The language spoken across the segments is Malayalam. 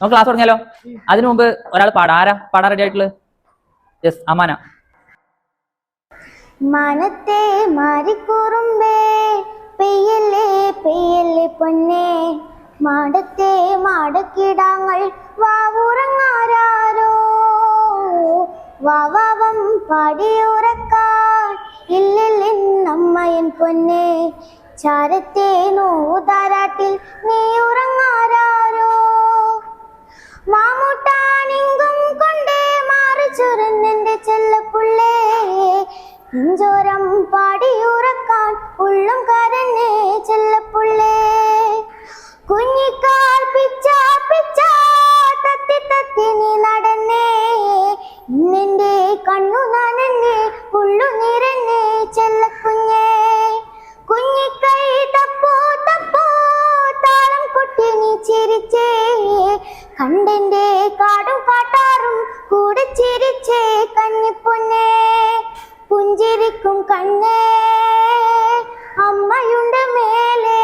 നമുക്ക് ക്ലാസ് തുടങ്ങിയാലോ? അതിനു മുമ്പ് ഒരാൾ പാടാ. ആരാ? പാടാൻ റെഡി ആയിട്ടുള്ളത്? യെസ് അമാന. മനത്തെ മാറിക്കുറുമ്പേ പെയ്യല്ലേ പെയ്യല്ലേ പൊന്നെ? മാടത്തെ മാടക്കിടാങ്ങൾ വാവുറങ്ങാരോ വാവാവം പാടിയുറക്കാൻ ഇല്ലില്ലെന്നമ്മയൻ പൊന്നെ. ചാരത്തെ നോതാരാട്ടിൽ ഇഞ്ചോരം പാടിയുറക്കാൻ ഉള്ളും കരഞ്ഞേ ചെല്ലപ്പുള്ളേ. കുഞ്ഞിക്കാൽ പിച്ചാ പിച്ചാ തത്തി തത്തി നീ നടന്നേ. ഇന്നെന്റെ കണ്ണു നനഞ്ഞേ ഉള്ളു നിറഞ്ഞേ ചെല്ലക്കുഞ്ഞേ. കുഞ്ഞിക്കൈ തപ്പോ തപ്പോ താളം കൊട്ടി നീ ചിരിച്ചേ. കണ്ടെന്റെ കാടും കാട്ടാറും പുഞ്ചിരിക്കും കണ്ണേ അമ്മയുണ്ട് മേലെ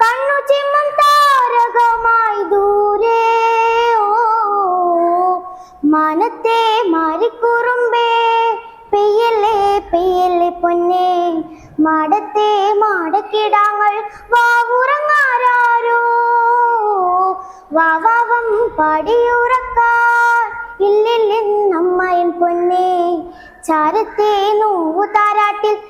കണ്ണു ചിമ്മം താരകമായി ദൂരെ ഓ മനത്തെ മാറിക്കുറുമ്പേ പെയ്യല്ലേ പെയ്യല്ലേ പൊന്നെ മാടത്തെ മാടക്കിടാങ്ങൾ വാവുറങ്ങാരോ വാവാവം പാടിയുറക്കാൻ ഇല്ലില്ലെന്നമ്മയൻ പൊന്നെ ചാരത്തെ നോവു താരാട്ടിൽ നീ ഉറങ്ങാരോ